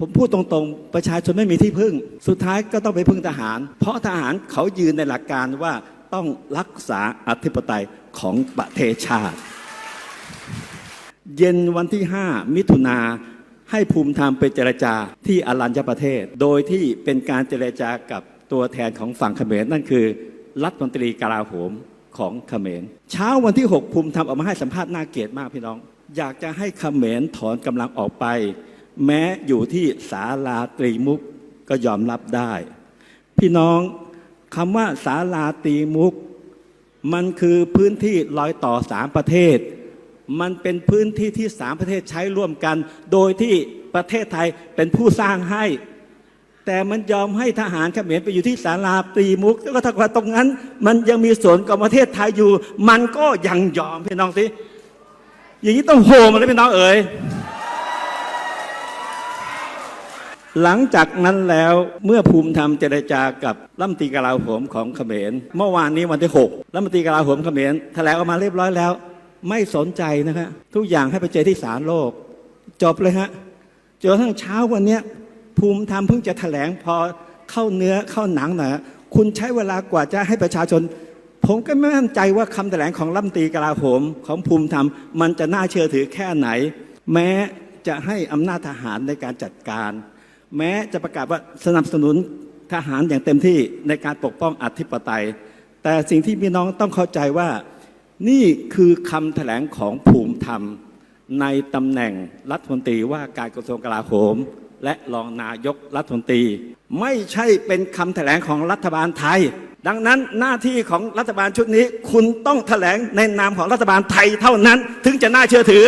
ผมพูดตรงๆ ประชาชนไม่มีที่พึ่ง สุดท้ายก็ต้องไปพึ่งทหาร เพราะทหารเขายืนในหลักการว่าต้องรักษาอธิปไตยของประเทศชาติ เย็นวันที่ 5 มิถุนาให้ภูมิธรรมไปเจรจาที่อรัญญประเทศ โดยที่เป็นการเจรจากับตัวแทนของฝั่งเขมรนั่นคือ รัฐมนตรีกลาโหมของเขมร เช้าวันที่ 6 ภูมิธรรมออกมาให้สัมภาษณ์น่าเกลียดมากพี่น้อง อยากจะให้เขมรถอนกำลังออกไป แม้อยู่ที่ศาลาตรีมุกก็ยอมรับได้ พี่น้องคำว่าศาลาตรีมุก มันคือพื้นที่รอยต่อสามประเทศ มันเป็นพื้นที่ที่สามประเทศใช้ร่วมกัน โดยที่ประเทศไทยเป็นผู้สร้างให้ แต่มันยอมให้ทหารเขมรไปอยู่ที่ศาลาตรีมุกแล้วก็ถ้าว่าตรงนั้น มันยังมีส่วนของประเทศไทยอยู่ มันก็ยังยอมพี่น้องสิอย่างนี้ต้องโหมันเลยพี่น้องเอ๋ย หลังจากนั้นแล้วเมื่อภูมิธรรมเจรจากับรัฐมนตรีกลาโหมของเขมร เมื่อวานนี้วันที่6รัฐมนตรีกลาโหมเขมรแถลงออกมาเรียบร้อยแล้ว ไม่สนใจนะครับทุกอย่างให้ไปเจอที่ศาลโลก จบเลยฮะจนกระทั่งเช้าวันนี้ภูมิธรรมเพิ่งจะแถลงพอเข้าเนื้อเข้าหนังหน่อยฮะคุณใช้เวลากว่าจะให้ประชาชน ผมก็ไม่มั่นใจว่าคำแถลงของรัฐมนตรีกลาโหมของภูมิธรรม มันจะน่าเชื่อถือแค่ไหน แม้จะให้อำนาจทหารในการจัดการ แม้จะประกาศว่าสนับสนุนทหารอย่างเต็มที่ในการปกป้องอธิปไตย แต่สิ่งที่พี่น้องต้องเข้าใจว่านี่คือคำแถลงของภูมิธรรม ในตำแหน่งรัฐมนตรีว่าการกระทรวงกลาโหม และรองนายกรัฐมนตรี ไม่ใช่เป็นคำแถลงของรัฐบาลไทย ดังนั้นหน้าที่ของรัฐบาลชุดนี้ คุณต้องแถลงในนามของรัฐบาลไทยเท่านั้นถึงจะน่าเชื่อถือ